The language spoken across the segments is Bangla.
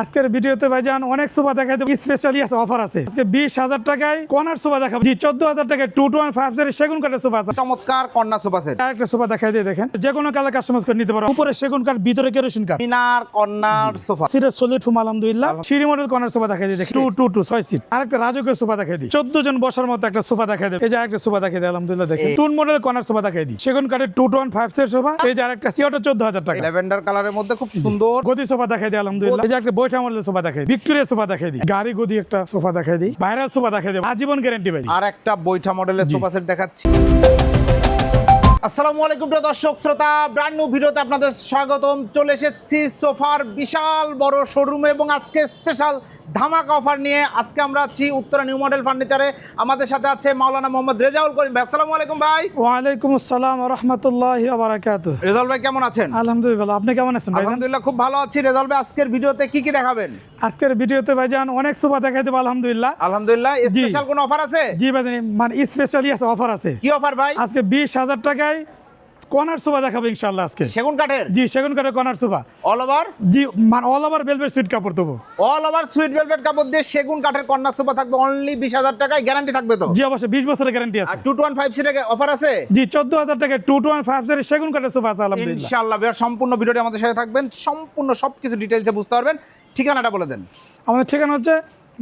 আজকের ভিডিওতে ভাইজান অনেক সোফা দেখাই দেবো। স্পেশালি আছে অফার আছে। আজকে বিশ হাজার টাকায় কর্নার সোফা দেখাবো। জি চোদ্দ হাজার টাকায় টু টু ফাইভ জিরো সেগুন কাঠের সোফা আছে। চমৎকার কন্যা সোফা সেট আরেকটা সোফা দেখাই দিয়ে দেখেন। যে কোনো কালার কাস্টমাইজ করে নিতে পারো। উপরে সেগুন কাঠ ভিতরে কেরোসিন কাঠ। মিনার কন্যার সোফা সিটের সলিড ফুম আলহামদুলিল্লাহ। সিঁড়ি মডেল কর্নার সোফা দেখাই দিয়ে টু টু টু ছয় সিট আরেকটা রাজকীয় সোফা দেখাই দিই। চোদ্দ জন বসার মতো একটা সোফা দেখাই দেয় এই যে আরেকটা সোফা দেখাই দিই আলহামদুলিল্লাহ দেখেন। টুন মডেল কর্নার সোফা দেখাই দিই। সেগুন কাঠের টু টু ফাইভ সিটের সোফা এই যে আরেকটা সিওটা চোদ্দ হাজার টাকা। ল্যাভেন্ডার কালারের মধ্যে খুব সুন্দর। গদি সোফা দেখাই দিই আলহামদুলিল্লাহ। এই যে একটা মডেলের সোফা দেখাই ভিক্টোরিয়া সোফা দেখাই দিই। গাড়ি গদি একটা সোফা দেখাই দিই। ভাইরাল সোফা দেখাই দিই। আজীবন গ্যারান্টি ভাই আর একটা বৈঠা মডেলের সোফা সেট দেখাচ্ছি। আসসালামু আলাইকুম প্রিয় দর্শক শ্রোতা ব্র্যান্ড নিউ ভিডিওতে আপনাদের স্বাগতম। চলে এসেছি সোফার বিশাল বড় শোরুম এবং আজকে স্পেশাল ধামাকা অফার নিয়ে আজকে আমরা আছি উত্তরা নিউ মডেল ফার্নিচারে। আমাদের সাথে আছে মাওলানা মোহাম্মদ রেজাউল করিম ভাই। আসসালামু আলাইকুম ভাই। ওয়ালাইকুম আসসালাম রহমতুল্লাহ বারাকাতু। রেজাউল ভাই কেমন আছেন? আলহামদুলিল্লাহ আপনি কেমন আছেন আলহামদুলিল্লাহ খুব ভালো আছি। রেজাউল ভাই আজকের ভিডিওতে কি কি দেখাবেন? আজকের ভিডিওতে ভাই ভাইজান অনেক সোফা দেখাই দেবো আলহামদুলিল্লাহ। আলহামদুলিল্লাহ। স্পেশাল কোনো অফার আছে? জি ভাইজান মানে স্পেশালি আছে অফার আছে। কি অফার ভাই? আজকে বিশ হাজার টাকায় কর্নার সোফা দেখাবো ইনশাল্লাহ আজকে। সেগুন কাঠের? জি সেগুন কাঠের কর্নার সোফা অল ওভার জি মানে অল ওভার বেলভেট সুইট কাপড় দেবো। অল ওভার সুইট ভেলভেট কাপড় দিয়ে সেগুন কাঠের কন্যা সোফা থাকবে অনলি বিশ হাজার টাকায় গ্যারান্টি থাকবে তো? জি অবশ্যই বিশ বছরের গ্যারান্টি আছে। টু টু ওয়ান ফাইভ সিটের অফার আছে? জি চোদ্দ হাজার টাকায় two two one five zero সেগুন কাঠের সোফা আছে আলহামদুলিল্লাহ। ইনশাআল্লাহ সম্পূর্ণ ভিডিওটি আমাদের সাথে থাকবেন। সম্পূর্ণ সব কিছু ডিটেলসে বুঝতে পারবেন। ঠিকানাটা বলে দেন। আমাদের ঠিকানা হচ্ছে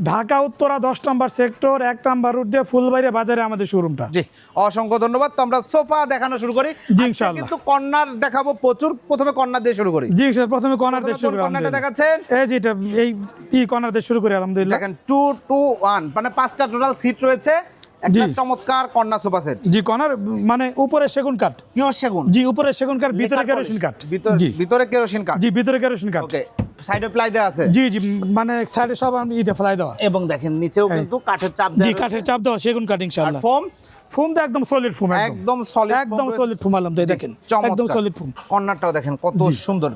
ঢাকা উত্তরা দশ নম্বর সেক্টর এক নম্বর রুট দিয়ে ফুলবাড়ি বাজারে আমাদের শোরুমটা জি অসংখ্য ধন্যবাদ। তো আমরা সোফা দেখানো শুরু করি। জি, ইনশাআল্লাহ। কিন্তু কর্নার দেখাবো প্রচুর। প্রথমে কর্নার দিয়ে শুরু করি। জি স্যার প্রথমে কর্নার দিয়ে শুরু করি কর্নারটা। দেখাচ্ছেন। এই যে এটা এই ই কর্নার দিয়ে শুরু করি আলহামদুলিল্লাহ। দেখেন টু টু ওয়ান মানে পাঁচটা টোটাল সিট রয়েছে। একটা চমৎকার কন্যা সোফা সেট। জি কর্নার মানে উপরে সেগুন কাঠ। পিওর সেগুন। জি উপরে সেগুন কাঠ ভিতরে কেরোসিন। কাঠ। ভিতর- ভিতরে কেরোসিন কাঠ। জি ভিতরে কেরোসিন কাঠ। ওকে সাইডে প্লাই দেওয়া আছে? জি জি মানে সাইডে সব আমি ইটা ফেলাই দেওয়া। এবং দেখেন নিচেও কিন্তু কাঠের চাপ দেওয়া রয়েছে। কাঠের চাপ দেওয়া সেগুন কাঠ ইনশাআল্লাহ। ফোম? একদম সলিড ফুম একদম। সলিড একদম সলিড ফুম আলহাম দেখেন একদম সলিড ফুম কর্নারটাও দেখেন কত সুন্দর।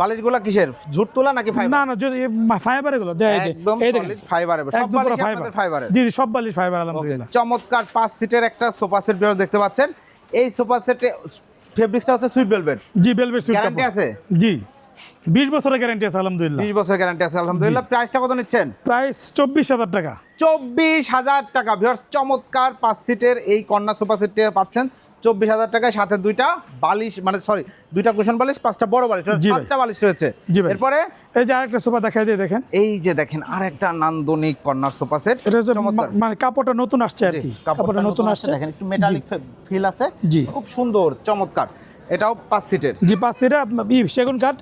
বালিশগুলো কিসের? ঝুট তোলা নাকি ফাইবার না না যদি ফাইবার এগুলো দেয় একদম সলিড ফাইবার সব বালিশ ফাইবার জি জি সব বালিশ ফাইবার আলহামদুলিল্লাহ। চমৎকার পাঁচ সিটের একটা সোফা সেট দেখতে পাচ্ছেন। এই সোফা সেটে ফেব্রিক্সটা হচ্ছে সুইট ভেলভেট জি বেলভেট সুইট গ্যারান্টি আছে? জি। 20 বছরের গ্যারান্টি আছে আলহামদুলিল্লাহ। বিশ বছর গ্যারান্টি আছে আলহামদুলিল্লাহ। প্রাইসটা কত নিচ্ছেন? প্রাইস চব্বিশ হাজার টাকা। চব্বিশ হাজার টাকা। ভিউয়ার্স চমৎকার পাঁচ সিটের এই কন্যা সোফা সেটটি পাচ্ছেন। চব্বিশ হাজার টাকায় সাথে দুইটা বালিশ মানে সরি দুইটা কুশন বালিশ পাঁচটা বড় বালিশ। পাঁচটা বালিশ রয়েছে। এরপরে? এই যে আরেকটা সোফা দেখাই দিয়ে দেখেন। এই যে দেখেন আর একটা নান্দনিক কর্নার সোফা সেট এটা হচ্ছে মানে কাপড়টা নতুন আসছে আর কি। কাপড়টা নতুন আসছে দেখেন একটু মেটালিক ফিল আছে। খুব সুন্দর চমৎকার। এটাও পাঁচ সিটের? জি পাঁচ সিটে সেগুন কাঠ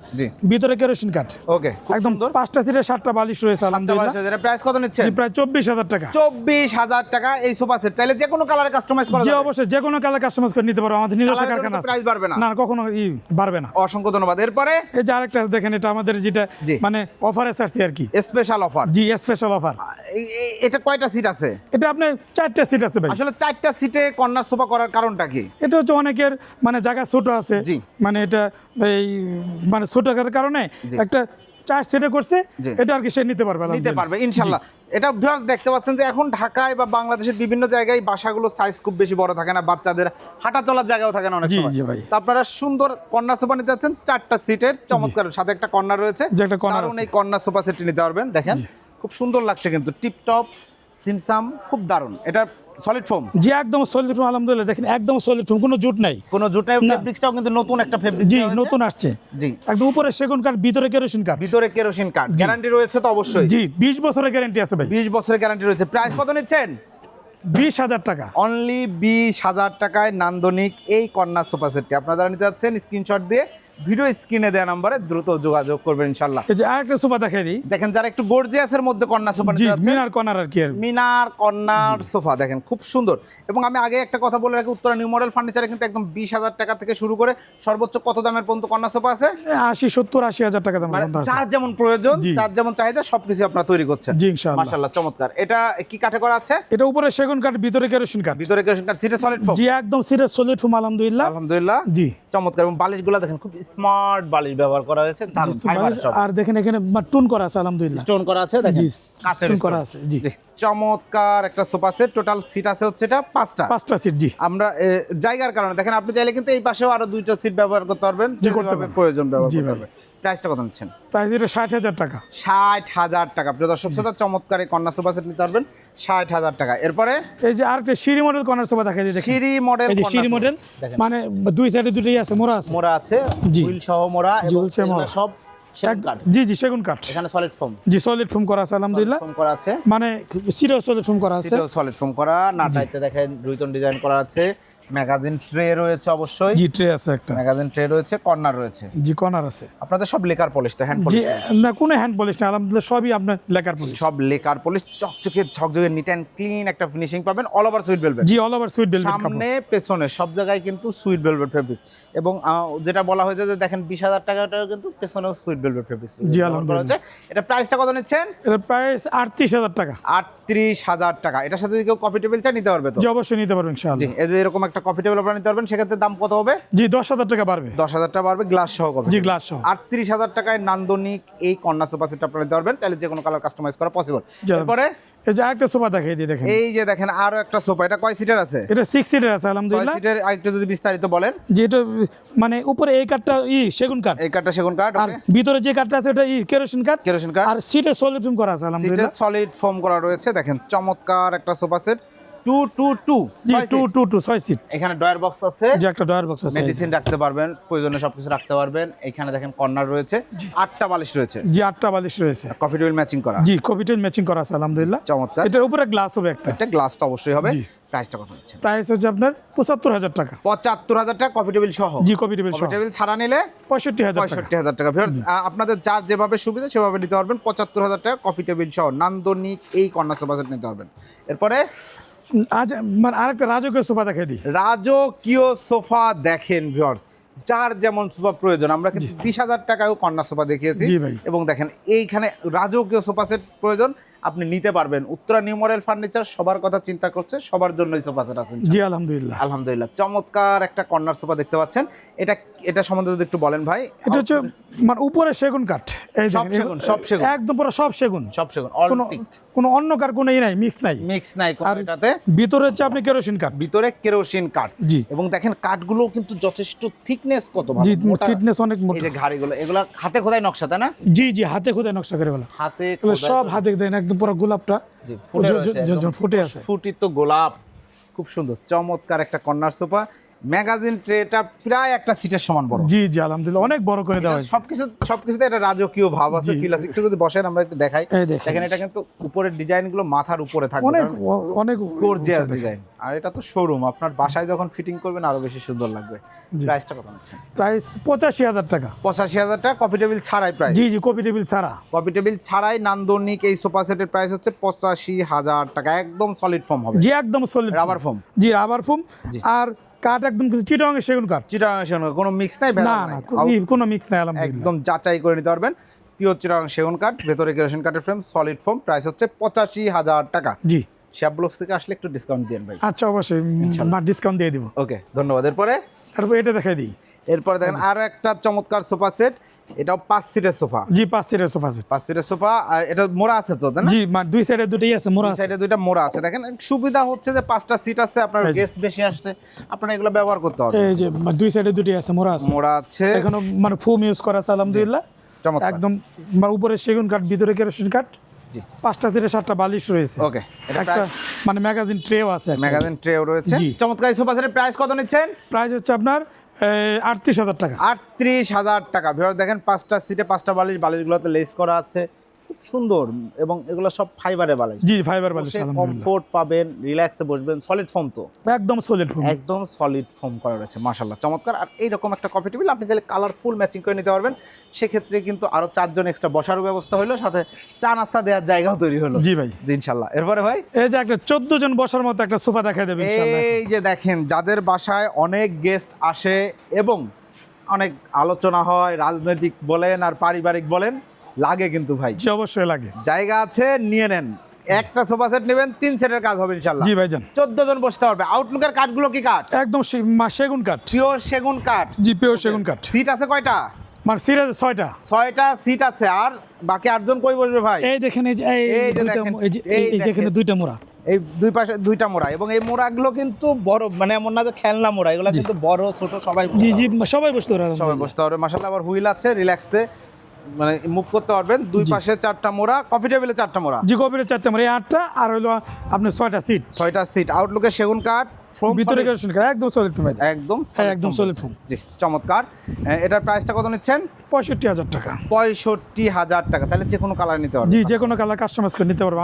ভিতরে কেরোসিন কাঠ। ওকে একদম পাঁচটা সিটে সাতটা বালিশ রয়েছে আলহামদুলিল্লাহ। প্রাইস কত নিচ্ছেন? জি প্রায় চব্বিশ হাজার টাকা। চব্বিশ হাজার টাকা এই সোফা সেট চাইলে যে কোনো কালারে কাস্টমাইজ করা জি অবশ্যই যে কোনো কালার কাস্টমাইজ করে নিতে পারো আমাদের নিজস্ব কারখানা price বাড়বে না। না কখনো ই বাড়বে না। অসংখ্য ধন্যবাদ। এরপরে? এই যে আরেকটা দেখেন এটা আমাদের যেটা। মানে অফার এসে আসছে আর কি। স্পেশাল অফার জি স্পেশাল অফার এটা কয়টা সিট আছে? এটা আপনার চারটে সিট আছে ভাই। আসলে চারটা সিটে কর্নার সোফা করার কারণটা কি? এটা হচ্ছে অনেকের মানে জায়গা ছোট আছে। মানে এটা এই মানে ছোট কারণে একটা চার সিটে করছে এটা আর কি সে নিতে পারবে নিতে পারবে ইনশাল্লাহ। এটা ভিউয়ার্স দেখতে পাচ্ছেন যে এখন ঢাকায় বা বাংলাদেশের বিভিন্ন জায়গায় বাসাগুলো সাইজ খুব বেশি বড় থাকে না বাচ্চাদের হাঁটা চলার জায়গাও থাকে না অনেক সময়। তো আপনারা সুন্দর কর্নার সোফা নিতে যাচ্ছেন চারটা সিটের চমৎকার। সাথে একটা কর্নার রয়েছে। একটা corner এই কর্নার সোফা সেটটি নিতে পারবেন দেখেন। খুব সুন্দর লাগছে কিন্তু টিপটপ সিমসাম খুব দারুণ। এটা সলিড ফোম জি একদম সলিড রুম আলহামদুলিল্লাহ। দেখেন একদম সলিড রুম কোনো জুট নাই। কোনো জুটে না। ফেব্রিক্সটাও কিন্তু নতুন একটা ফেব্রিক জি নতুন আসছে। জি। একদম উপরে সেগুন কাঠ ভিতরে কেরোসিন কাঠ। ভিতরে কেরোসিন কার্ড গ্যারান্টি রয়েছে তো অবশ্যই। জি বিশ বছরের গ্যারান্টি আছে ভাই। বিশ বছরের গ্যারান্টি রয়েছে। প্রাইস কত নিচ্ছেন? বিশ হাজার টাকা। অনলি বিশ হাজার টাকায় নান্দনিক এই কন্যা সোফা সেটটি। আপনারা যারা নিতে যাচ্ছেন স্ক্রিনশট দিয়ে ভিডিও স্ক্রিনে দেওয়া নাম্বারে দ্রুত যোগাযোগ করবেন ইনশাল্লাহ এই যে আরেকটা সোফা দেখাই দিই। দেখেন যারা একটু গর্জিয়াসের মধ্যে কন্যা সোফা মিনার কর্নার আর কি মিনার কন্যার সোফা দেখেন খুব সুন্দর। এবং আমি আগে একটা কথা বলে রাখি উত্তরা নিউ মডেল ফার্নিচারে কিন্তু একদম বিশ হাজার টাকা থেকে শুরু করে সর্বোচ্চ কত দামের পর্যন্ত কন্যা সোফা আছে? আশি সত্তর আশি হাজার টাকা দাম মানে যার যেমন প্রয়োজন। যার যেমন চাহিদা সবকিছু আপনারা তৈরি করছেন। জি, ইনশাআল্লাহ। মাশাআল্লাহ চমৎকার। এটা কি কাঠে করা আছে? এটা উপরে সেগুন কাঠ ভিতরে কেরোসিন কাঠ। ভিতরে কেরোসিন কাঠ সিটে সলিড ফোম জি একদম সিরিয়াস সলিড ফুম আলহামদুলিল্লাহ। আলহামদুলিল্লাহ। জি। চমৎকার। এবং বালিশগুলো দেখেন খুব স্মার্ট বালিশ ব্যবহার করা হয়েছে আর দেখেন এখানে টুন করা আছে আলহামদুলিল্লাহ। স্টোন করা আছে দেখেন। করা আছে, জি। চমৎকার একটা সোফা সেট টোটাল সিট আছে হচ্ছে এটা পাঁচটা। পাঁচটা সিট জি। আমরা জায়গার কারণে দেখেন আপনি চাইলে কিন্তু এই পাশেও আরও দুইটা সিট ব্যবহার করতে পারবেন জি, করতে পারবেন। প্রয়োজন ব্যবহার করতে। পারবেন। প্রাইসটা কত নিচ্ছেন? প্রাইস এটা ষাট হাজার টাকা। ষাট হাজার টাকা। প্রিয় দর্শক শ্রোতা চমৎকার এই কন্যা সোফা সেট নিতে পারবেন। ষাট হাজার টাকা। এরপরে? এই যে সিঁড়ি মডেল কর্নার সোফা দেখা যায় দেখেন। সিঁড়ি মডেল সিঁড়ি মডেল মানে দুই সাইডে দুটোই আছে মোড়া আছে। মোড়া আছে হুইল সহ মোড়া এবং এগুলো সব জি জি সেগুন কাঠ। এখানে সলিড ফোম জি সলিড ফোম করা আছে আলহামদুলিল্লাহ। ফোম করা আছে। মানে সিরো সলিড ফোম করা আছে। সিরো সলিড ফোম করা নাটাইতে দেখেন রুইতন ডিজাইন করা আছে। ম্যাগাজিন ট্রে রয়েছে অবশ্যই। জি ট্রে আছে একটা। ম্যাগাজিন ট্রে রয়েছে কর্নার রয়েছে। জি কর্নার আছে। আপনাদের সব লেকার পলিশ তো হ্যান্ড পলিশ না কোনো হ্যান্ড পলিশ না আলহামদুলিল্লাহ সবই আপনার লেখার পলিশ সব লেকার পলিশ চকচকে ঝকঝকে নিট অ্যান্ড ক্লিন একটা ফিনিশিং পাবেন অল ওভার সুইট ভেলভেট জি অল ওভার সুইট ভেলভেট সামনে পেছনে সব জায়গায় কিন্তু সুইট ভেলভেট ফেব্রিক্স এবং যেটা বলা হয়েছে যে দেখেন বিশ হাজার টাকাটাও কিন্তু পেছনেও সুইট ভেলভেট ফেব্রিক্স জি, আলহামদুলিল্লাহ। এটা প্রাইসটা কত নিচ্ছেন? এটা প্রাইস আটত্রিশ হাজার টাকা। আটত্রিশ হাজার টাকা। এটার সাথে কেউ কফি টেবিল নিতে পারবে তো? অবশ্যই নিতে পারবেন জি এরকম একটা কমফর্টেবল টেবিল আপনারা নিতে পারবেন সেক্ষেত্রে দাম কত হবে? জি দশ হাজার টাকা বাড়বে। দশ হাজার টাকা বাড়বে গ্লাস সহ কবে জি গ্লাস সহ। আটত্রিশ হাজার টাকায় নান্দনিক এই কন্যা সোফা সেট আপনারা নিতে পারবেন চাইলে যে কোনো কালার কাস্টমাইজ করা পসিবল জি। এরপরে এই যে আরেকটা সোফা দেখাই দিই দেখেন। এই যে দেখেন আরও একটা সোফা এটা কয় সিটার আছে? এটা সিক্স সিটার আছে ছয় আলহামদুলিল্লাহ সিটের আরেকটু যদি বিস্তারিত বলেন। যে এটা মানে উপরে এই কাঠটা ই সেগুন কাঠ। এই কাঠটা সেগুন কাঠ আর ভিতরে যে কাঠটা আছে এটা ই কেরোসিন কাঠ। কেরোসিন কাঠ। আর সিটে সলিড ফিল্ম করা আছে সিটে সলিড ফোম করা রয়েছে। দেখেন চমৎকার একটা সোফা সেট। সিট এখানে ডয়ার বক্স আছে। যে একটা ডয়ার বক্স আছে। মেডিসিন রাখতে পারবেন প্রয়োজনে সবকিছু রাখতে পারবেন। এখানে দেখেন কর্নার রয়েছে। আটটা বালিশ রয়েছে। জি আটটা বালিশ রয়েছে। কফি টেবিল ম্যাচিং করা। জি ম্যাচিং করা আছে আলহামদুলিল্লাহ। চমৎকার। এটার উপরে গ্লাস হবে একটা। একটা গ্লাস তো অবশ্যই হবে। জি। প্রাইসটা কত হচ্ছে প্রাইস হচ্ছে আপনার পঁচাত্তর হাজার টাকা। পঁচাত্তর হাজার টাকা কফি টেবিল সহ। জি কফি টেবিল ছাড়া নিলে পঁয়ষট্টি হাজার পঁয়ষট্টি হাজার টাকা আপনাদের যার যেভাবে সুবিধা সেভাবে নিতে পারবেন। পঁচাত্তর হাজার টাকা কফি টেবিল সহ। নান্দনিক এই কন্যা সোফা নিতে পারবেন। এরপরে আজ মানে আরেকটা রাজকীয় সোফা দেখে দিই। রাজকীয় সোফা দেখেন ভিউয়ার্স যার যেমন সোফা প্রয়োজন আমরা কিন্তু বিশ হাজার টাকায়ও কন্যা সোফা দেখিয়েছি। এবং দেখেন এইখানে রাজকীয় সোফা সেট প্রয়োজন। আপনি নিতে পারবেন। উত্তরা নিউ মডেল ফার্নিচার সবার কথা চিন্তা করছে সবার জন্যই সোফা সেট আছেন। জি আলহামদুলিল্লাহ। আলহামদুলিল্লাহ। চমৎকার একটা কর্নার সোফা দেখতে পাচ্ছেন। এটা এটা সম্বন্ধে যদি একটু বলেন ভাই। এটা হচ্ছে মানে উপরে সেগুন কাঠ। এই সব সেগুন, সব সেগুন। একদম পুরো সব সেগুন। সব সেগুন কোনো কোনো অন্য কার কোনো নাই মিক্স নাই। মিক্স নাই আর এটাতে। ভিতরে হচ্ছে আপনি কেরোসিন কাঠ। ভিতরে কেরোসিন কাঠ। জি। এবং দেখেন কাঠগুলো কিন্তু যথেষ্ট থিকনেস কত ভালো জি। ফিটনেস অনেক এই মোটা যে ঘাড়িগুলো এগুলা হাতে খোদাই নকশা তাই না? জি জি হাতে খোদাই নকশা করে বলা হাতে সব হাতে দেন একদম পুরো গোলাপটা ফুটে একদম। ফুটে আছে ফুটিত গোলাপ খুব সুন্দর চমৎকার একটা কর্নার সোফা ম্যাগাজিন ট্রেটা প্রায় একটা সিটের সমান বড়। জি জি আলহামদুলিল্লাহ। অনেক বড় করে দেওয়া হয়েছে। সবকিছু সবকিছুতে একটা রাজকীয় ভাব আছে। ফিল আছে একটু যদি বসেন আমরা একটু দেখাই। দেখেন। এটা কিন্তু উপরের ডিজাইনগুলো মাথার উপরে থাকবে অনেক অনেক গর্জিয়াস ডিজাইন আর এটা তো শোরুম আপনার বাসায় যখন ফিটিং করবেন আরও বেশি সুন্দর লাগবে। প্রাইসটা কত নিচ্ছেন? প্রাইস পঁচাশি হাজার টাকা। পঁচাশি হাজার টাকা কফি টেবিল ছাড়াই প্রাইস জি জি কপি টেবিল ছাড়া। কফি টেবিল ছাড়াই নান্দনিক এই সোফা সেটের প্রাইস হচ্ছে পঁচাশি হাজার টাকা। একদম সলিড ফর্ম হবে। জি একদম সলিড রাবার ফোম জি রাবার ফোম জি। আর কাঠ একদম চিটং সেগুন কাঠ। চিটাং সেগুন কোনো মিক্স নাই না না কোনো- মিক্স নাই একদম যাচাই করে নিতে পারবেন। পিওর চিটাং সেগুন কাঠ ভেতরে কেরোসিন কাঠের ফ্রেম সলিড ফর্ম প্রাইস হচ্ছে পঁচাশি হাজার টাকা। জি। শ্যাপ ব্লকস থেকে আসলে একটু ডিসকাউন্ট দিয়ে ভাই। আচ্ছা অবশ্যই ডিসকাউন্ট দিয়ে দিব। ওকে ধন্যবাদ। এরপরে? তারপর এটা দেখাই দিই। এরপরে দেখেন আরও একটা চমৎকার সোফা সেট এটাও পাঁচ সিটের সোফা। জি পাঁচ সিটের সোফা সেট পাঁচ সিটের সোফা এটা মোড়া আছে তো তাই না? জি মানে দুই সাইডে দুটোই আছে মোড়া আছে। সাইডে দুইটা মোড়া আছে। দেখেন সুবিধা হচ্ছে যে পাঁচটা সিট আছে আপনার গেস্ট বেশি আসছে আপনারা এগুলো ব্যবহার করতে হবে। এই যে দুই সাইডে দুটোই আছে মোড়া আছে। মোড়া আছে। এখনও মানে ফোম ইউজ করা আছে আলহামদুলিল্লাহ। একদম মানে উপরে সেগুন কাঠ ভিতরে কেরোসিন কাঠ। জি। পাঁচটা থেকে সাতটা বালিশ রয়েছে। ওকে এটা একটা মানে ম্যাগাজিন ট্রেও আছে। ম্যাগাজিন ট্রেও রয়েছে। চমৎকার সোফা সেটের প্রাইস কত নিচ্ছেন? প্রাইস হচ্ছে আপনার আটত্রিশ হাজার টাকা। আটত্রিশ হাজার টাকা। ভেবে দেখেন পাঁচটা সিটে পাঁচটা বালিশ, বালিশগুলোতে লেস করা আছে। খুব সুন্দর এবং এগুলো সব ফাইবারে বালিশ জি ফাইবার আলহামদুলিল্লাহ। কমফোর্ট পাবেন রিল্যাক্সে বসবেন সলিড ফোম তো। একদম সলিড ফোম একদম সলিড ফোম করা রয়েছে মাশাল্লাহ চমৎকার। আর এইরকম একটা কফি টেবিল আপনি চাইলে কালারফুল ম্যাচিং করে নিতে পারবেন। সেক্ষেত্রে কিন্তু আরও চারজন এক্সট্রা বসারও ব্যবস্থা হলো সাথে চা নাস্তা দেওয়ার জায়গাও তৈরি হলো। জি ভাই। জি ইনশাল্লাহ এরপরে ভাই? এই যে একটা চোদ্দ জন বসার মতো একটা সোফা দেখাই দেবে ইনশাআল্লাহ। এই যে দেখেন যাদের বাসায় অনেক গেস্ট আসে এবং অনেক আলোচনা হয় রাজনৈতিক বলেন আর পারিবারিক বলেন লাগে কিন্তু ভাই। জি অবশ্যই লাগে। জায়গা আছে নিয়ে নেন। একটা সোফা সেট নেবেন তিন সেটের কাজ হবে ইনশাল্লাহ জি ভাইজান। চোদ্দ জন বসতে পারবে আউটলুকের কাঠগুলো কি কাঠ? একদম সেগুন কাঠ। পিওর সেগুন কাঠ। জি পিওর সেগুন কাঠ। সিট আছে কয়টা? মানে সিরিয়াস ছয়টা। ছয়টা সিট আছে। আর বাকি আটজন কই বসবে ভাই? এই দেখেন এই এই এই যে দুইটা মোড়া। এই দুই পাশে দুইটা মোড়া। এবং এই মোড়াগুলো কিন্তু বড় মানে এমন না যে খেলনা মোড়া। এগুলো কিন্তু বড় ছোট সবাই বসতে জি জি সবাই বসতে পারে সবাই বসতে পারবে। মাসাল্লাহ আবার হুইল আছে রিল্যাক্সে। মানে মুভ করতে পারবেন। দুই পাশে চারটা মোড়া কফি টেবিলে চারটা মোড়া। জি কপিলের চারটে মোড়া। এই আটটা আর হলো আপনার ছয়টা সিট ছয়টা সিট আউটলুকে সেগুন কাঠ ভিতরে একদম সলিড ফোম একদম হ্যাঁ, একদম solid জি চমৎকার। এটার প্রাইসটা কত নিচ্ছেন? পঁয়ষট্টি হাজার টাকা। পঁয়ষট্টি হাজার টাকা তাহলে যে কোনো কালার নিতে পারবেন জি যে কোনো কালার কাস্টমাইজ করে নিতে পারব।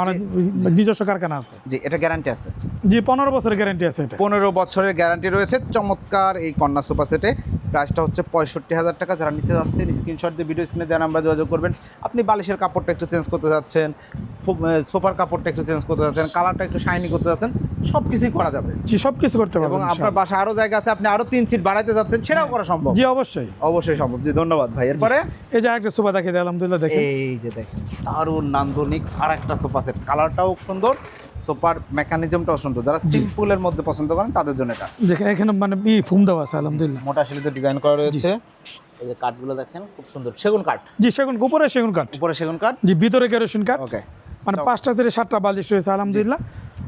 নিজস্ব কারখানা আছে। জি এটা গ্যারান্টি আছে। জি পনেরো বছরের গ্যারান্টি আছে এটা। পনেরো বছরের গ্যারান্টি রয়েছে। চমৎকার এই কন্যা সোফা সেটে। প্রাইসটা হচ্ছে পঁয়ষট্টি হাজার টাকা। যারা নিতে যাচ্ছেন স্ক্রিনশট দিয়ে ভিডিও স্ক্রিনে দেওয়া নাম্বার যোগাযোগ করবেন। আপনি বালিশের কাপড়টা একটু চেঞ্জ করতে যাচ্ছেন সোফার কাপড়টা একটু চেঞ্জ করতে যাচ্ছেন কালারটা একটু শাইনি করতে যাচ্ছেন সব কিছুই করা যাবে। জি সব কিছু করতে পারব এবং আপনার বাসায় আরও জায়গা আছে আপনি আরও তিন সিট বাড়াইতে যাচ্ছেন সেটাও করা সম্ভব। জি অবশ্যই। অবশ্যই সম্ভব। জি ধন্যবাদ ভাই। এরপরে? এই যে একটা সোফা দেখে দিই আলহামদুলিল্লাহ দেখে এই যে দেখেন দারুণ নান্দনিক আর একটা সোফা সেট কালারটাও সুন্দর সোফার মেকানিজমটাও সুন্দর। যারা সিম্পলের মধ্যে পছন্দ করেন তাদের জন্য এটা। দেখেন এখানে মানে ই ফুম দেওয়া আছে আলহামদুলিল্লাহ। মোটা শিলিতে ডিজাইন করা রয়েছে। এই যে কাঠগুলো দেখেন খুব সুন্দর। সেগুন কাঠ জি সেগুন উপরে সেগুন কাঠ উপরে সেগুন কাঠ জি ভিতরে কেরোসিন কাঠ ওকে মানে পাঁচটা থেকে সাতটা বালিশ রয়েছে আলহামদুলিল্লাহ।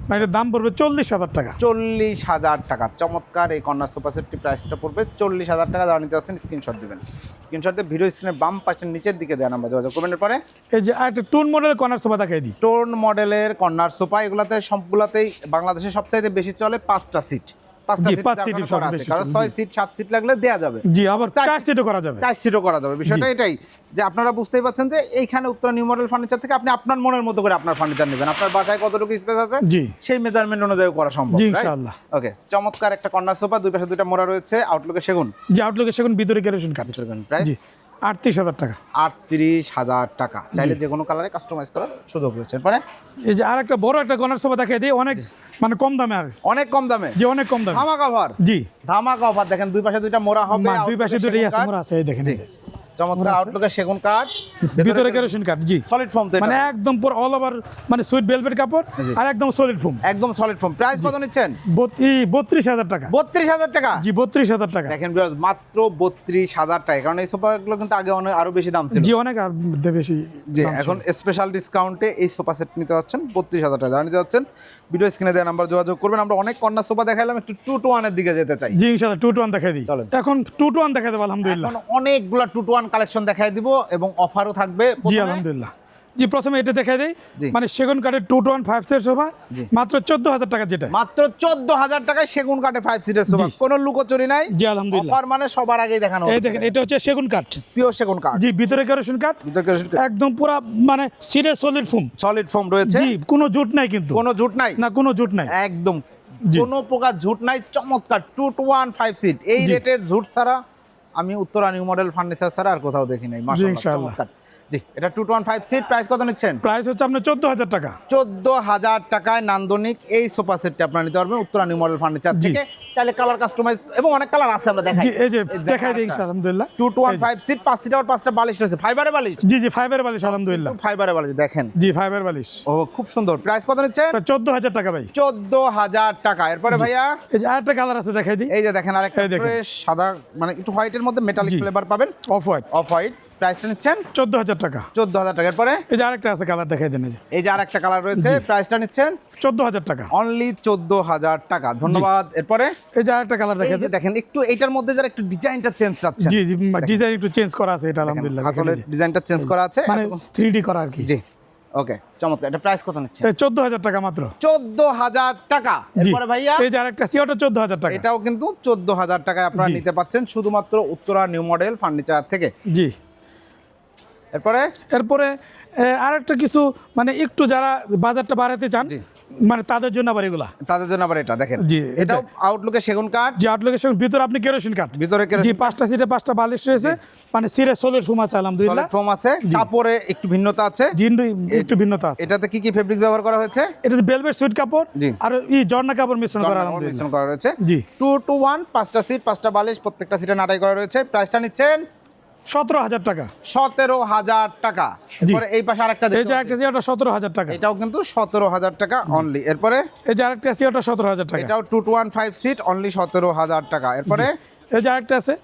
মানে এটার দাম পড়বে চল্লিশ হাজার টাকা। চল্লিশ হাজার টাকা। চমৎকার এই কন্যা সোফা সেটটি প্রাইসটা পড়বে চল্লিশ হাজার টাকা। যারা নিতে যাচ্ছেন স্ক্রিনশট দেবেন। স্ক্রিনশট দিয়ে ভিডিও স্ক্রিনের বাম পাশের নিচের দিকে দেন আমরা যোগাযোগ। করবেন এরপরে এই যে একটা টুন মডেলের কর্নার সোফা দেখাই দিই। টোন মডেলের কর্নার সোফা এগুলাতে সবগুলাতেই বাংলাদেশে সবচাইতে বেশি চলে পাঁচটা সিট আপনারা বুঝতেই পারছেন যে এইখানে উত্তরা নিউ মডেল ফার্নিচার থেকে আপনি আপনার মনের মতো করে আপনার ফার্নিচার নেবেন। আপনার বাসায় কতটুকু স্পেস আছে? সেই মেজারমেন্ট অনুযায়ী করা সম্ভব ওকে চমৎকার একটা কর্নার সোফা দুই পাশে দুইটা মোড়া রয়েছে আউটলুকে সেগুন। জি আউটলুকে সেগুন ভিতরে কেরোসিন কাঠ। প্রাইস আটত্রিশ হাজার টাকা। আটত্রিশ হাজার টাকা। চাইলে যে কোনো কালারে কাস্টমাইজ করার সুযোগ রয়েছে। মানে এই যে আর একটা বড় একটা কর্নার সোফা দেখাই দিই অনেক মানে কম দামে আর। অনেক কম দামে? জি অনেক কম দামে। ধামা অফার জি। ধামা অফার দেখেন দুই পাশে দুইটা মোড়া হবে দুই পাশে দুটোই আছে মোড়া আছে দেখেন যে। চমৎকার আউটলুকে সেগুন কাঠ। ভিতরে কেরোসিন কাঠ জি। সলিড ফোম মানে মানে একদম পুরো অল ওভার মানে সুইট ভেলভেট কাপড় আর একদম সলিড ফোম একদম সলিড ফোম প্রাইস কত নিচ্ছেন? বত্রিশ হাজার টাকা। বত্রিশ হাজার টাকা? জি বত্রিশ হাজার টাকা। দেখেন মাত্র বত্রিশ হাজার টাকা। কারণ এই সোফাগুলো কিন্তু আগে অনেক আরও বেশি দাম ছিল। জি অনেক আর বেশি যে এখন স্পেশাল ডিসকাউন্টে এই সোফা সেট নিতে যাচ্ছেন বত্রিশ হাজার টাকা। নিতে যাচ্ছেন ভিডিও স্ক্রিনে দেওয়া নাম্বার যোগাযোগ করবেন। আমরা অনেক কন্যা সোফা দেখাইলাম একটু টু টু ওয়ানের দিকে যেতে চাই। জি ইনশাল্লাহ টু টু ওয়ান দেখাই দিই। চলেন। এখন টু টু ওয়ান দেখাই দেবো আলহামদুলিল্লাহ। এখন অনেকগুলো টু টু ওয়ান কালেকশন দেখাই দিব এবং অফারও থাকবে জি আলহামদুলিল্লাহ। জি প্রথমে এটা দেখাই দেই। জি। মানে সেগুন কাঠের two two one five set sofa মাত্র চোদ্দ হাজার টাকা যেটা। মাত্র চোদ্দ হাজার টাকায় সেগুন কাঠে ফাইভ সিটের সোফা। কোনো লুকোচুরি নাই। জি আলহামদুলিল্লাহ। অফার মানে সবার আগেই দেখানো এই দেখেন এটা হচ্ছে সেগুন কাঠ। পিওর সেগুন কাঠ। জি ভিতরে কেরোসিন কাঠ। একদম পুরা মানে সিরের সলিড ফোম সলিড ফোম রয়েছে। জি কোনো জুট নাই কিন্তু। কোনো জুট নাই। না কোনো জুট নাই। একদম। কোনো প্রকার ঝুট নাই চমৎকার। Two two one five seat এই রেটের ঝুট ছাড়া আমি উত্তরা নিউ মডেল ফার্নিচার ছাড়া আর কোথাও দেখি নাই মাশাআল্লাহ, চমৎকার। জি এটা two two one five seat price কত নিচ্ছেন? প্রাইস হচ্ছে আপনার চোদ্দ হাজার টাকা। চোদ্দ হাজার টাকায় নান্দনিক এই সোফা সেটটি আপনারা নিতে পারবেন উত্তরা নিউ মডেল ফার্নিচার থেকে। চাইলে কালার কাস্টমাইজ এবং অনেক কালার আছে আমরা দেখাই। এই যে দেখাই দিই আলহামদুলিল্লাহ। এই যে। ফাইভ সিট পাঁচ সিট আর পাঁচটা বালিশ রয়েছে। ফাইবারে বালিশ? জি জি ফাইবার বালিশ আলহামদুলিল্লাহ। ফাইবারে বালিশ দেখেন। জি ফাইবার বালিশ। ও খুব সুন্দর। প্রাইস কত নিচ্ছেন? চোদ্দ হাজার টাকা ভাই। চোদ্দ হাজার টাকা। এরপরে ভাইয়া? এই যে আরেকটা কালার আছে দেখাই দিই। এই যে দেখেন আরেকটা ফ্রেশ সাদা মানে একটু হোয়াইটের মধ্যে মেটালিক। ফ্লেভার পাবেন। অফ হোয়াইট অফ হোয়াইট প্রাইসটা নিচ্ছেন? চোদ্দ হাজার টাকা। চোদ্দ হাজার টাকার পরে এই যে আরেকটা আছে কালার দেখাই দেন এই যে। এই যে আর কালার রয়েছে প্রাইসটা নিচ্ছেন? চোদ্দ হাজার টাকা। অনলি চোদ্দ হাজার টাকা ধন্যবাদ। এরপরে? এই যে আরেকটা কালার দেখাই দেখেন একটু এইটার মধ্যে যারা একটু ডিজাইনটা চেঞ্জ চাচ্ছেন। জি জি ডিজাইন একটু চেঞ্জ করা আছে এটা আলহামদুলিল্লাহ দেখেন হাতলের ডিজাইনটা চেঞ্জ করা আছে। মানে থ্রি ডি করা আর কি। জি। ওকে চমৎকার। এটা প্রাইস কত নিচ্ছে চোদ্দ হাজার টাকা মাত্র। চোদ্দ হাজার টাকা এরপরে ভাইয়া? এই যে আরেকটা সি ওটা চোদ্দ হাজার টাকা। এটাও কিন্তু চোদ্দ হাজার টাকায় আপনারা নিতে পাচ্ছেন। শুধুমাত্র উত্তরা নিউ মডেল ফার্নিচার থেকে। জি। এরপরে? এরপরে আরেকটা কিছু মানে একটু যারা বাজারটা বাড়াতে চান মানে তাদের জন্য আবার এগুলা। তাদের জন্য আবার এটা দেখেন। জি, এটাও আউটলুকে সেগুন কাঠ। যে আউটলুকের সঙ্গে ভিতরে আপনি কেরোসিন কাঠ। ভিতরে জি পাঁচটা সিটে পাঁচটা বালিশ রয়েছে মানে সিরে সোলের ফুম আছে আলহামদুলিল্লাহ। সলিড ফোম আছে কাপড়ে একটু ভিন্নতা আছে। জিন্ডু একটু ভিন্নতা আছে। এটাতে কি কি ফেব্রিক ব্যবহার করা হয়েছে? এটা বেলভেট সুইট কাপড় জি। আর এই জর্না কাপড় মিশ্রণ করা মিশ্রণ করা রয়েছে। জি। টু টু ওয়ান পাঁচটা সিট পাঁচটা বালিশ প্রত্যেকটা সিটে নাটাই করা রয়েছে। প্রাইসটা নিচ্ছেন সতেরো হাজার টাকা। সতেরো হাজার টাকা। এরপরে এই পাশে আরেকটা এই যে। একটা ওটা সতেরো হাজার টাকা। এটাও কিন্তু সতেরো হাজার টাকা অনলি এরপরে? এই যে আরেকটা আছে ওটা সতেরো হাজার টাকা। এটাও two two one five seat only সতেরো হাজার টাকা। এরপরে? এই যে আরেকটা আছে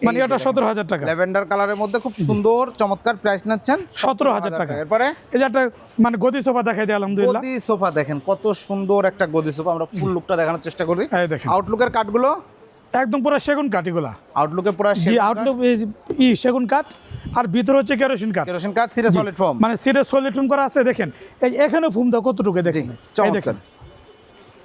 মানে দেখেন। সতেরো হাজার টাকা। ল্যাভেন্ডার কালারের মধ্যে খুব সুন্দর চমৎকার প্রাইস নিচ্ছেন। 17,000 টাকা। এরপরে? এই যে একটা মানে গদি সোফা দেখাই দিই আলহামদুলিল্লাহ। গদি সোফা দেখেন কত সুন্দর একটা গদি সোফা। আমরা ফুল লুকটা দেখানোর চেষ্টা করি আউটলুকের কাঠগুলো একদম পুরো সেগুন কাঠ এগুলা। আউটলুকে পুরো জি আউটলুক ই সেগুন কাঠ আর ভিতরে হচ্ছে কেরোসিন কাঠ। কেরোসিন কাঠ সিরে সলিড ফোম মানে সিটে সলিড ফোম করা আছে দেখেন। এই এখানেও ফোম দাও কতটুকু দেখেন। এই চমৎকার দেখেন।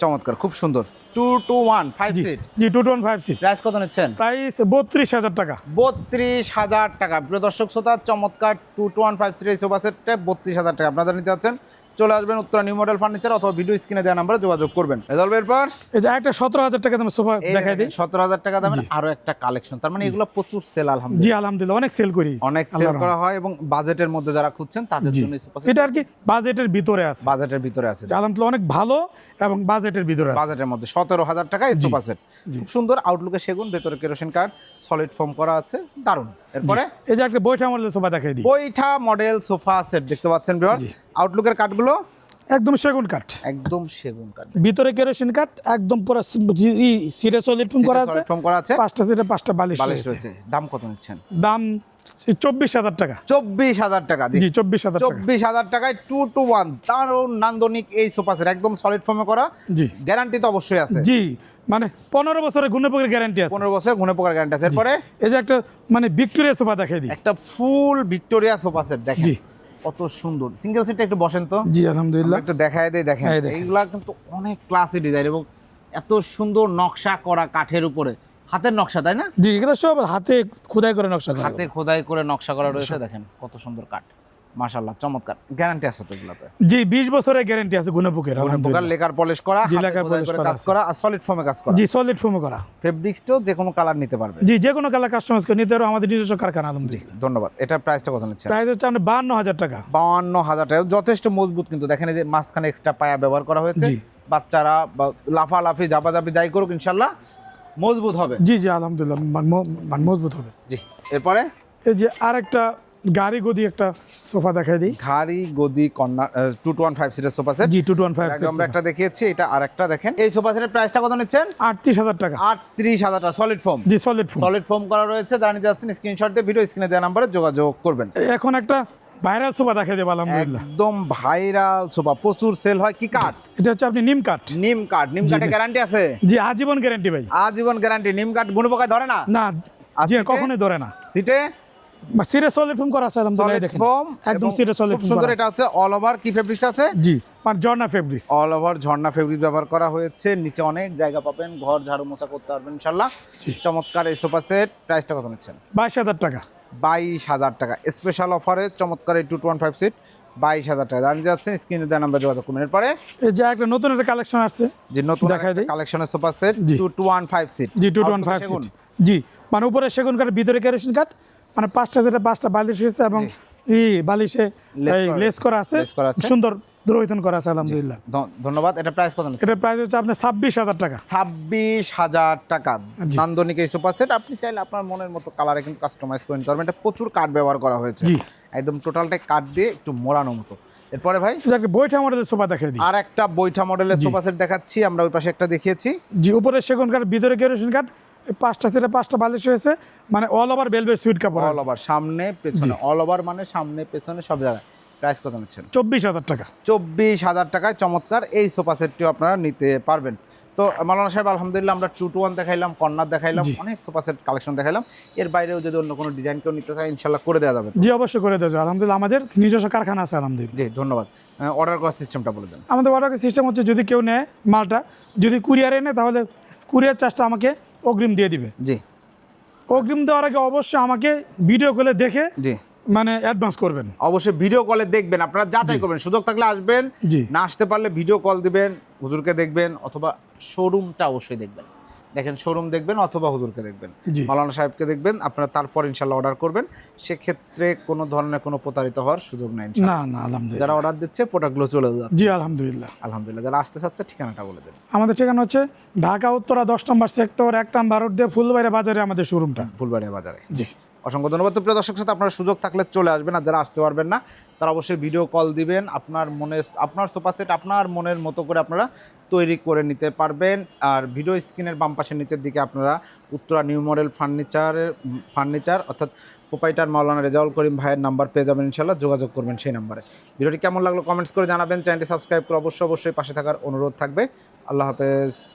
চমৎকার। খুব সুন্দর। টু টু ওয়ান ফাইভ জি সিট জি two twenty five seat price কত নিচ্ছেন? প্রাইস বত্রিশ হাজার টাকা। বত্রিশ হাজার টাকা। প্রিয় দর্শক শ্রোতা চমৎকার। টু টু ওয়ান ফাইভ সিটের সোফা সেটটা বত্রিশ হাজার টাকা। আপনারা নিতে যাচ্ছেন চলে আসবেন উত্তরা নিউ মডেল ফার্নিচার অথবা ভিডিও স্ক্রিনে দেওয়া নাম্বারে যোগাযোগ করবেন। রেজলভ এরপর এই যে একটা সতেরো হাজার টাকা দামের সোফা দেখাই দিই। সতেরো হাজার টাকা দামের আরও একটা কালেকশন তার মানে এগুলো প্রচুর সেল আলহামদুলিল্লাহ। জি আলহামদুলিল্লাহ অনেক সেল করি। অনেক সেল করা হয় এবং বাজেটের মধ্যে যারা খুঁজছেন তাদের জন্য সোফা এটা আর কি বাজেটের ভিতরে আছে। বাজেটের ভিতরে আছে। আলহামদুলিল্লাহ অনেক ভালো এবং বাজেটের ভিতরে আছে। বাজেটের মধ্যে সতেরো হাজার টাকা এই সোফা সেট খুব সুন্দর আউটলুকে সেগুন ভেতরে কেরোসিন কার্ড সলিড ফোম করা আছে দারুণ। এরপরে? এই যে একটা বৈঠা মডেল সোফা দেখাই দিই। বৈঠা মডেল সোফা সেট দেখতে পাচ্ছেন ভিউয়ার্স আউটলুকের কাঠগুলো? একদম সেগুন কাঠ। একদম সেগুন কাঠ। ভিতরে কেরোসিন কাঠ একদম পুরো সিরে সলিড ফোম করা আছে। সলিড করা আছে। পাঁচটা সিটে পাঁচটা বালিশ বালিশ রয়েছে। দাম কত নিচ্ছেন? দাম চব্বিশ হাজার টাকা। চব্বিশ হাজার টাকা জি। জি চব্বিশ হাজার চব্বিশ হাজার টাকায় টু টু ওয়ান দারুণ নান্দনিক এই সোফা সেট একদম সলিড ফোমে করা। জি। গ্যারান্টি তো অবশ্যই আছে। জি মানে পনেরো বছরের গুণপোকের গ্যারান্টি আছে। পনেরো বছর ঘুনে পোকার গ্যারান্টি আছে। এরপরে? এই যে একটা মানে ভিক্টোরিয়া সোফা দেখাই দিই। একটা ফুল ভিক্টোরিয়া সোফা সেট দেখেন। জি। কত সুন্দর। সিঙ্গেল সিটটা একটু বসেন তো। জি আলহামদুলিল্লাহ। একটু দেখায় দেখেন। এই দেখেন। এইগুলা কিন্তু অনেক ক্লাসি ডিজাইন এবং এত সুন্দর নকশা করা কাঠের উপরে। হাতের নকশা তাই না? জি এগুলো সব হাতে খোদাই করে নকশা করা হাতে খোদাই করে নকশা করা রয়েছে দেখেন কত সুন্দর কাঠ। মাশাল্লাহ চমৎকার। গ্যারান্টি আছে তো এগুলাতে? জি বিশ বছরের গ্যারান্টি আছে গুণপোকের লেকার পলিশ করা জি, লেকার polish করে কাজ করা আর সলিড ফোমে কাজ করা। জি সলিড করা। ফেব্রিক্সটাও যে কোনো কালার নিতে পারবে। জি যে কোনো কালার কাস্টমাইজ করে নিতে পারো আমাদের নিজস্ব কারখানা আলম জি ধন্যবাদ। এটার প্রাইসটা কত নিচ্ছেন প্রাইস হচ্ছে আপনার বান্ন হাজার টাকা। বাউান্ন হাজার টাকা। যথেষ্ট মজবুত কিন্তু। দেখেন এই যে মাঝখানে এক্সট্রা পায়া ব্যবহার করা হয়েছে। জি। বাচ্চারা বা লাফালাফি জাপাজাপি যাই করুক ইনশাল্লাহ মজবুত হবে। জি জি আলহামদুলিল্লাহ মান- মজবুত হবে। জি এরপরে? এই যে আর একটা গাড়ি গদি একটা সোফা দেখাই দিই। ঘাড়ি গদি corner two two one five সিটের সোফা সেট। জি টু টু ওয়ান ফাইভ আমরা একটা দেখিয়েছি এটা আর একটা দেখেন। এই সোফা সেটের প্রাইসটা কত নিচ্ছেন? আটত্রিশ হাজার টাকা। আটত্রিশ হাজার টাকা সলিড ফোম জি সলিড ফোম সলিড ফোম করা রয়েছে নিতে যাচ্ছেন স্ক্রিনশট দিয়ে ভিডিও স্ক্রিনে দেওয়া নাম্বারে যোগাযোগ করবেন। এখন একটা ভাইরাল সোফা দেখাই দেবো আলহামদুলিল্লাহ একদম ভাইরাল সোফা প্রচুর সেল হয়। কি কাঠ এটা হচ্ছে আপনি নিম কাঠ নিম কাঠ নিম কাঠে গ্যারান্টি আছে? জি আজীবন গ্যারান্টি ভাই। আজীবন গ্যারান্টি নিম কাঠ গুণপোকায় ধরে না? না আর জি কখনোই ধরে না। সিটে সিরে সলিড ফোম করা আছে আলহামদুলিল্লাহ দেখেন। ফোম একদম সিরে সলিড ফোম সুন্দর এটা হচ্ছে অল ওভার কি ফেব্রিক্স আছে। জি মানে জর্না ফেব্রিক্স অল ওভার ঝর্ণা ফেব্রিক ব্যবহার করা হয়েছে। নিচে অনেক জায়গা পাবেন ঘর ঝাড়ু মোছা করতে পারবেন ইনশাল্লাহ চমৎকার এই সোফা সেট প্রাইসটা কত নিচ্ছেন? বাইশ হাজার টাকা। বাইশ হাজার টাকা। স্পেশাল অফারে চমৎকার এই two two one five seat বাইশ হাজার টাকা। জানিয়ে যাচ্ছেন স্ক্রিনে দেওয়া নাম্বার যোগাযোগ করবেন এরপরে এই যে একটা নতুন একটা কালেকশন আসছে যে নতুন। কালেকশনের sofa set. Two two one five seat জি টু টু ওয়ান ফাইভ জি মানে উপরে সেগুন কাঠ ভিতরে কেরোসিন কাঠ মানে পাঁচটা যেটা পাঁচটা বালিশ হয়েছে এবং বালিশে লেস করা আছে। সুন্দর দ্রোহিতন করা আছে আলহামদুলিল্লাহ। ধন্যবাদ। এটা প্রাইস কত এটা প্রাইস হচ্ছে আপনার ছাব্বিশ হাজার টাকা। ছাব্বিশ হাজার টাকা। নান্দনিক এই সোফা সেট আপনি চাইলে আপনার মনের মতো কালারে কিন্তু কাস্টমাইজ করে নিতে পারবেন। এটা প্রচুর কাঠ ব্যবহার করা হয়েছে। একদম টোটালটাই কাঠ দিয়ে একটু মোড়ানো মতো। এরপরে ভাই? বইটা মডেলের সোফা দেখাই দিই। আর একটা বৈঠা মডেলের সোফা সেট দেখাচ্ছি আমরা ওই পাশে একটা দেখিয়েছি। জি উপরে সেগুন কাঠ ভিতরে কেরোসিন কাঠ পাঁচটা সেটা পাঁচটা বালিশ হয়েছে মানে অল ওভার বেলভেট সুইট কাপড় অল ওভার সামনে পেছনে। অল ওভার মানে সামনে পেছনে সব জায়গায়। প্রাইস কত নিচ্ছেন? চব্বিশ হাজার টাকা। চব্বিশ হাজার টাকায় চমৎকার এই সোফা সেটটিও আপনারা নিতে পারবেন। তো মালানা সাহেব আলহামদুলিল্লাহ আমরা টু টু ওয়ান দেখাইলাম কর্নার দেখাইলাম অনেক সোফা সেট কালেকশন দেখাইলাম। এর বাইরেও যদি অন্য কোনো ডিজাইন কেউ নিতে চায় ইনশাল্লাহ করে দেওয়া যাবে? জি অবশ্যই করে দেওয়া যায়। আলহামদুলিল্লাহ আমাদের নিজস্ব কারখানা আছে আলহামদুলিল্লাহ। জি ধন্যবাদ। অর্ডার করার সিস্টেমটা বলে দেন। আমাদের অর্ডার করার সিস্টেম হচ্ছে যদি কেউ নেয় মালটা যদি কুরিয়ারে নেয় তাহলে কুরিয়ার চার্জটা আমাকে অগ্রিম দিয়ে দিবে। জি। অগ্রিম দেওয়ার আগে অবশ্যই আমাকে ভিডিও কলে দেখে জি। মানে অ্যাডভান্স করবেন। অবশ্যই ভিডিও কলে দেখবেন আপনারা যাচাই করবেন। সুযোগ থাকলে আসবেন না আসতে পারলে ভিডিও কল দিবেন হুজুরকে দেখবেন অথবা শোরুমটা অবশ্যই দেখবেন। দেখেন শোরুম দেখবেন অথবা হুজুরকে দেখবেন। মালানা সাহেবকে দেখবেন আপনারা তারপর ইনশাল্লাহ অর্ডার করবেন। সেক্ষেত্রে কোনো ধরনের কোনো প্রতারিত হওয়ার সুযোগ নাই। না না আলহামদুলিল্লাহ। যারা অর্ডার দিচ্ছে প্রোডাক্টগুলো চলে যাচ্ছে। জি আলহামদুলিল্লাহ। আলহামদুলিল্লাহ যারা আসতে চাচ্ছে ঠিকানাটা বলে দেন আমাদের ঠিকানা হচ্ছে ঢাকা উত্তরা দশ নম্বর সেক্টর এক নম্বর রোড দিয়ে ফুলবাড়ি বাজারে আমাদের শোরুমটা ফুলবাড়িয়া বাজারে। জি। অসংখ্য ধন্যবাদ। তো প্রিয় দর্শক সাথে আপনার সুযোগ থাকলে চলে আসবেন আর যারা আসতে পারবেন না, তারা অবশ্যই ভিডিও কল দিবেন। আপনার মনে, আপনার সোফা সেট আপনার মনের মতো করে আপনারা তৈরি করে নিতে পারবেন। আর ভিডিও স্ক্রিনের বাম পাশের নিচের দিকে আপনারা উত্তরা নিউ মডেল ফার্নিচারের ফার্নিচার অর্থাৎ প্রোপাইটার মাওলানা রেজাউল করিম ভাইয়ের নাম্বার পেয়ে যাবেন ইনশাল্লাহ যোগাযোগ করবেন সেই নাম্বারে ভিডিওটি কেমন লাগল কমেন্টস করে জানাবেন। চ্যানেলটি সাবস্ক্রাইব করে অবশ্যই অবশ্যই পাশে থাকার অনুরোধ থাকবে। আল্লাহ হাফেজ।